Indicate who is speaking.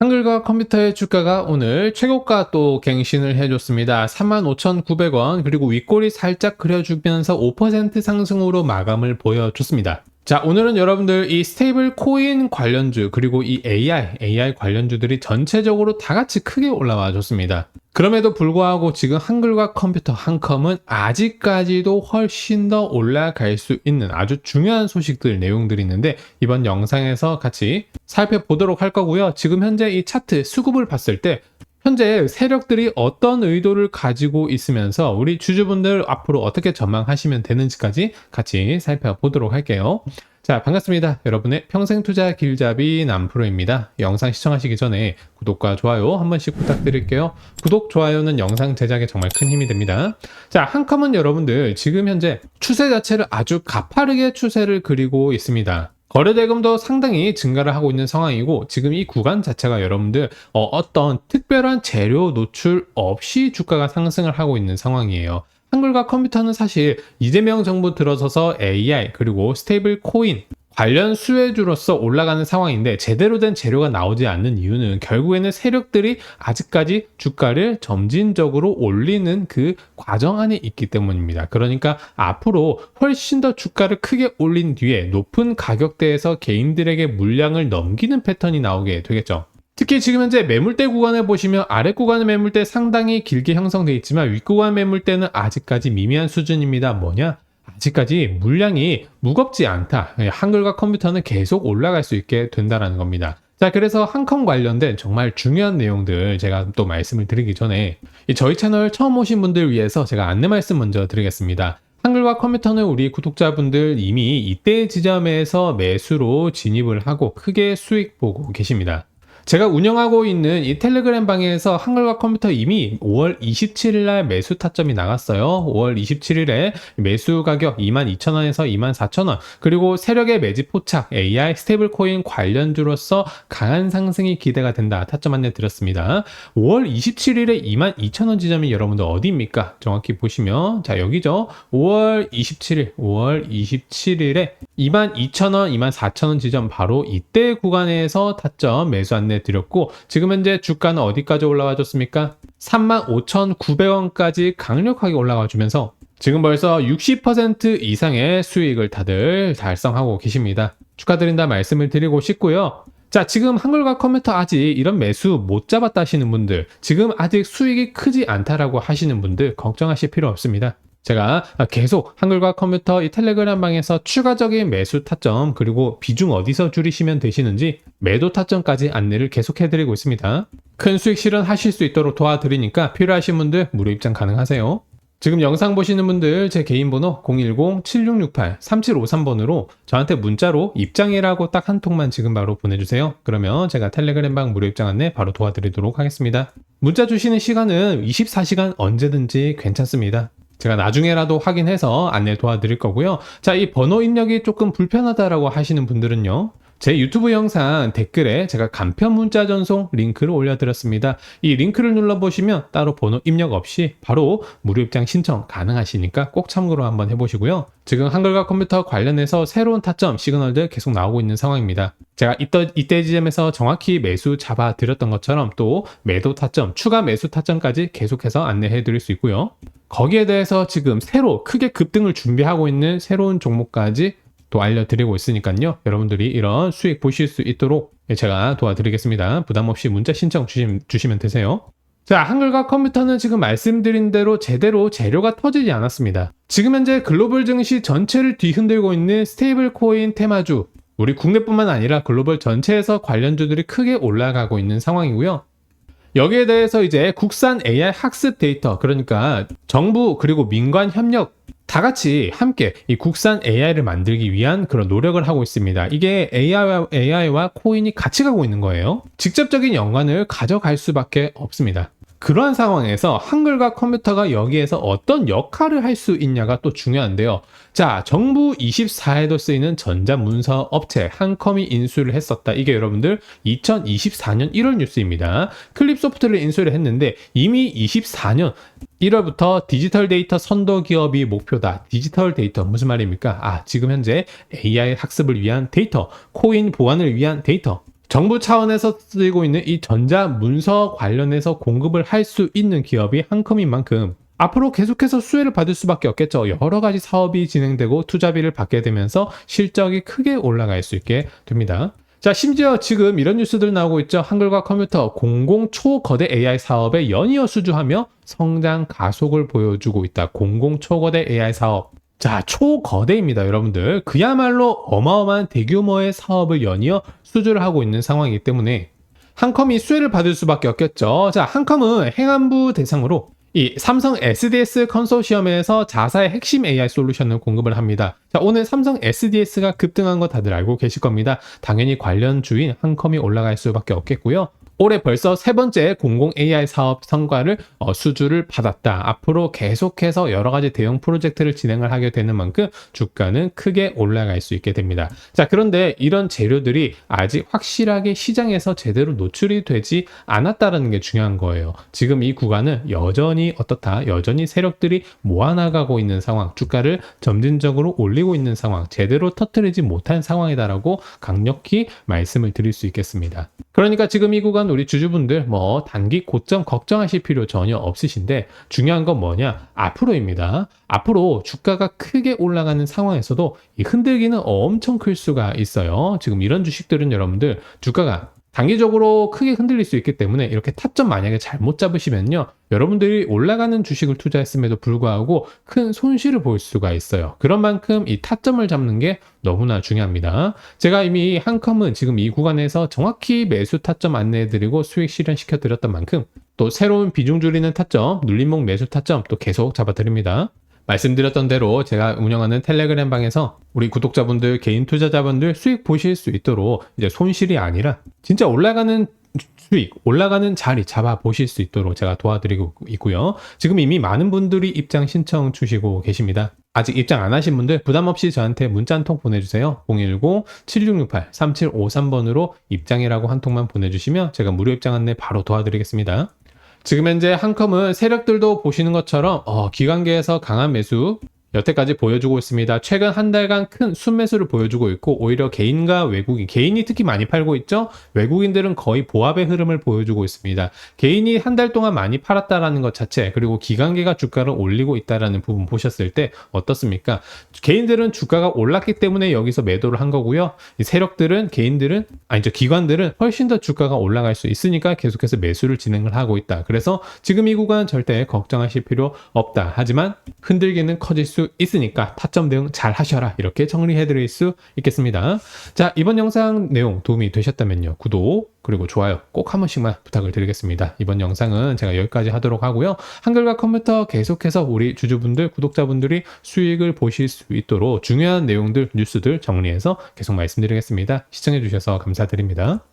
Speaker 1: 한글과 컴퓨터의 주가가 오늘 최고가 또 갱신을 해줬습니다. 35,900원 그리고 윗골이 살짝 그려주면서 5% 상승으로 마감을 보여줬습니다. 자, 오늘은 여러분들 이 스테이블 코인 관련주 그리고 이 AI, AI 관련주들이 전체적으로 다 같이 크게 올라와 줬습니다. 그럼에도 불구하고 지금 한글과 컴퓨터 한컴은 아직까지도 훨씬 더 올라갈 수 있는 아주 중요한 소식들 내용들이 있는데 이번 영상에서 같이 살펴보도록 할 거고요. 지금 현재 이 차트 수급을 봤을 때 현재 세력들이 어떤 의도를 가지고 있으면서 우리 주주분들 앞으로 어떻게 전망하시면 되는지까지 같이 살펴보도록 할게요. 자, 반갑습니다. 여러분의 평생 투자 길잡이 남프로입니다. 영상 시청하시기 전에 구독과 좋아요 한 번씩 부탁드릴게요. 구독, 좋아요는 영상 제작에 정말 큰 힘이 됩니다. 자, 한컴은 여러분들 지금 현재 추세 자체를 아주 가파르게 추세를 그리고 있습니다. 거래 대금도 상당히 증가를 하고 있는 상황이고 지금 이 구간 자체가 여러분들 어, 떤 특별한 재료 노출 없이 주가가 상승을 하고 있는 상황이에요. 한글과 컴퓨터는 사실 이재명 정부 들어서서 AI 그리고 스테이블 코인 관련 수혜주로서 올라가는 상황인데 제대로 된 재료가 나오지 않는 이유는 결국에는 세력들이 아직까지 주가를 점진적으로 올리는 그 과정 안에 있기 때문입니다. 그러니까 앞으로 훨씬 더 주가를 크게 올린 뒤에 높은 가격대에서 개인들에게 물량을 넘기는 패턴이 나오게 되겠죠. 특히 지금 현재 매물대 구간을 보시면 아래 구간의 매물대 상당히 길게 형성되어 있지만 윗구간 매물대는 아직까지 미미한 수준입니다. 뭐냐? 아직까지 물량이 무겁지 않다. 예, 한글과 컴퓨터는 계속 올라갈 수 있게 된다는 겁니다. 자, 그래서 한컴 관련된 정말 중요한 내용들 제가 또 말씀을 드리기 전에 저희 채널 처음 오신 분들 위해서 제가 안내 말씀 먼저 드리겠습니다. 한글과 컴퓨터는 우리 구독자분들 이미 이때 지점에서 매수로 진입을 하고 크게 수익 보고 계십니다. 제가 운영하고 있는 이 텔레그램 방에서 한글과 컴퓨터 이미 5월 27일 날 매수 타점이 나갔어요. 5월 27일에 매수 가격 22,000원에서 24,000원. 그리고 세력의 매집 포착, AI 스테이블 코인 관련주로서 강한 상승이 기대가 된다. 타점 안내 드렸습니다. 5월 27일에 22,000원 지점이 여러분들 어디입니까? 정확히 보시면 자, 여기죠. 5월 27일, 5월 27일에 22,000원, 24,000원 지점 바로 이때 구간에서 타점 매수 안내 드렸고 지금 현재 주가는 어디까지 올라와 줬습니까? 35,900원까지 강력하게 올라와 주면서 지금 벌써 60% 이상의 수익을 다들 달성하고 계십니다. 축하드린다 말씀을 드리고 싶고요. 자, 지금 한글과 컴퓨터 아직 이런 매수 못 잡았다 하시는 분들, 지금 아직 수익이 크지 않다라고 하시는 분들 걱정하실 필요 없습니다. 제가 계속 한글과 컴퓨터 이 텔레그램 방에서 추가적인 매수 타점 그리고 비중 어디서 줄이시면 되시는지 매도 타점까지 안내를 계속 해드리고 있습니다. 큰 수익 실현하실 수 있도록 도와드리니까 필요하신 분들 무료 입장 가능하세요. 지금 영상 보시는 분들 제 개인 번호 010-7668-3753번으로 저한테 문자로 입장이라고 딱 한 통만 지금 바로 보내주세요. 그러면 제가 텔레그램 방 무료 입장 안내 바로 도와드리도록 하겠습니다. 문자 주시는 시간은 24시간 언제든지 괜찮습니다. 제가 나중에라도 확인해서 안내 도와드릴 거고요. 자, 이 번호 입력이 조금 불편하다라고 하시는 분들은요. 제 유튜브 영상 댓글에 제가 간편 문자 전송 링크를 올려드렸습니다. 이 링크를 눌러보시면 따로 번호 입력 없이 바로 무료 입장 신청 가능하시니까 꼭 참고로 한번 해보시고요. 지금 한글과 컴퓨터 관련해서 새로운 타점 시그널들 계속 나오고 있는 상황입니다. 제가 이때, 이때 지점에서 정확히 매수 잡아 드렸던 것처럼 또 매도 타점, 추가 매수 타점까지 계속해서 안내해 드릴 수 있고요. 거기에 대해서 지금 새로 크게 급등을 준비하고 있는 새로운 종목까지 또 알려드리고 있으니까요. 여러분들이 이런 수익 보실 수 있도록 제가 도와드리겠습니다. 부담 없이 문자 신청 주시면, 주시면 되세요. 자, 한글과 컴퓨터는 지금 말씀드린 대로 제대로 재료가 터지지 않았습니다. 지금 현재 글로벌 증시 전체를 뒤흔들고 있는 스테이블 코인 테마주, 우리 국내뿐만 아니라 글로벌 전체에서 관련주들이 크게 올라가고 있는 상황이고요. 여기에 대해서 이제 국산 AI 학습 데이터, 그러니까 정부 그리고 민관 협력 다 같이 함께 이 국산 AI를 만들기 위한 그런 노력을 하고 있습니다. 이게 AI와, AI와 코인이 같이 가고 있는 거예요. 직접적인 연관을 가져갈 수밖에 없습니다. 그러한 상황에서 한글과 컴퓨터가 여기에서 어떤 역할을 할 수 있냐가 또 중요한데요. 자, 정부 24에도 쓰이는 전자문서 업체 한컴이 인수를 했었다. 이게 여러분들 2024년 1월 뉴스입니다. 클립 소프트를 인수를 했는데 이미 24년 1월부터 디지털 데이터 선도 기업이 목표다. 디지털 데이터 무슨 말입니까? 아, 지금 현재 AI 학습을 위한 데이터, 코인 보안을 위한 데이터, 정부 차원에서 쓰이고 있는 이 전자 문서 관련해서 공급을 할 수 있는 기업이 한컴인 만큼 앞으로 계속해서 수혜를 받을 수밖에 없겠죠. 여러 가지 사업이 진행되고 투자비를 받게 되면서 실적이 크게 올라갈 수 있게 됩니다. 자, 심지어 지금 이런 뉴스들 나오고 있죠. 한글과 컴퓨터 공공 초거대 AI 사업에 연이어 수주하며 성장 가속을 보여주고 있다. 공공 초거대 AI 사업. 자, 초거대입니다, 여러분들. 그야말로 어마어마한 대규모의 사업을 연이어 수주를 하고 있는 상황이기 때문에 한컴이 수혜를 받을 수밖에 없겠죠. 자, 한컴은 행안부 대상으로 이 삼성 SDS 컨소시엄에서 자사의 핵심 AI 솔루션을 공급을 합니다. 자, 오늘 삼성 SDS가 급등한 거 다들 알고 계실 겁니다. 당연히 관련 주인 한컴이 올라갈 수밖에 없겠고요. 올해 벌써 세 번째 공공 AI 사업 성과를 어, 수주를 받았다. 앞으로 계속해서 여러 가지 대형 프로젝트를 진행을 하게 되는 만큼 주가는 크게 올라갈 수 있게 됩니다. 자, 그런데 이런 재료들이 아직 확실하게 시장에서 제대로 노출이 되지 않았다는 게 중요한 거예요. 지금 이 구간은 여전히 어떻다? 여전히 세력들이 모아나가고 있는 상황, 주가를 점진적으로 올리고 있는 상황, 제대로 터트리지 못한 상황이다라고 강력히 말씀을 드릴 수 있겠습니다. 그러니까 지금 이 구간 우리 주주분들 뭐 단기 고점 걱정하실 필요 전혀 없으신데 중요한 건 뭐냐? 앞으로입니다. 앞으로 주가가 크게 올라가는 상황에서도 이 흔들기는 엄청 클 수가 있어요. 지금 이런 주식들은 여러분들 주가가 단기적으로 크게 흔들릴 수 있기 때문에 이렇게 타점 만약에 잘못 잡으시면요. 여러분들이 올라가는 주식을 투자했음에도 불구하고 큰 손실을 볼 수가 있어요. 그런 만큼 이 타점을 잡는 게 너무나 중요합니다. 제가 이미 한컴은 지금 이 구간에서 정확히 매수 타점 안내해드리고 수익 실현시켜 드렸던 만큼 또 새로운 비중 줄이는 타점, 눌림목 매수 타점 또 계속 잡아드립니다. 말씀드렸던 대로 제가 운영하는 텔레그램 방에서 우리 구독자분들, 개인 투자자분들 수익 보실 수 있도록 이제 손실이 아니라 진짜 올라가는 수익, 올라가는 자리 잡아 보실 수 있도록 제가 도와드리고 있고요. 지금 이미 많은 분들이 입장 신청 주시고 계십니다. 아직 입장 안 하신 분들 부담 없이 저한테 문자 한 통 보내주세요. 010-7668-3753번으로 입장이라고 한 통만 보내주시면 제가 무료 입장 안내 바로 도와드리겠습니다. 지금 현재 한컴은 세력들도 보시는 것처럼 어, 기관계에서 강한 매수 여태까지 보여주고 있습니다. 최근 한 달간 큰 순매수를 보여주고 있고 오히려 개인과 외국인, 개인이 특히 많이 팔고 있죠. 외국인들은 거의 보합의 흐름을 보여주고 있습니다. 개인이 한 달 동안 많이 팔았다라는 것 자체 그리고 기관계가 주가를 올리고 있다라는 부분 보셨을 때 어떻습니까? 개인들은 주가가 올랐기 때문에 여기서 매도를 한 거고요. 이 세력들은 개인들은 아니죠 기관들은 훨씬 더 주가가 올라갈 수 있으니까 계속해서 매수를 진행을 하고 있다. 그래서 지금 이 구간 절대 걱정하실 필요 없다. 하지만 흔들기는 커질 수 있으니까 타점 대응 잘 하셔라. 이렇게 정리해 드릴 수 있겠습니다. 자, 이번 영상 내용 도움이 되셨다면요. 구독 그리고 좋아요 꼭 한 번씩만 부탁을 드리겠습니다. 이번 영상은 제가 여기까지 하도록 하고요. 한글과 컴퓨터 계속해서 우리 주주분들, 구독자분들이 수익을 보실 수 있도록 중요한 내용들, 뉴스들 정리해서 계속 말씀드리겠습니다. 시청해 주셔서 감사드립니다.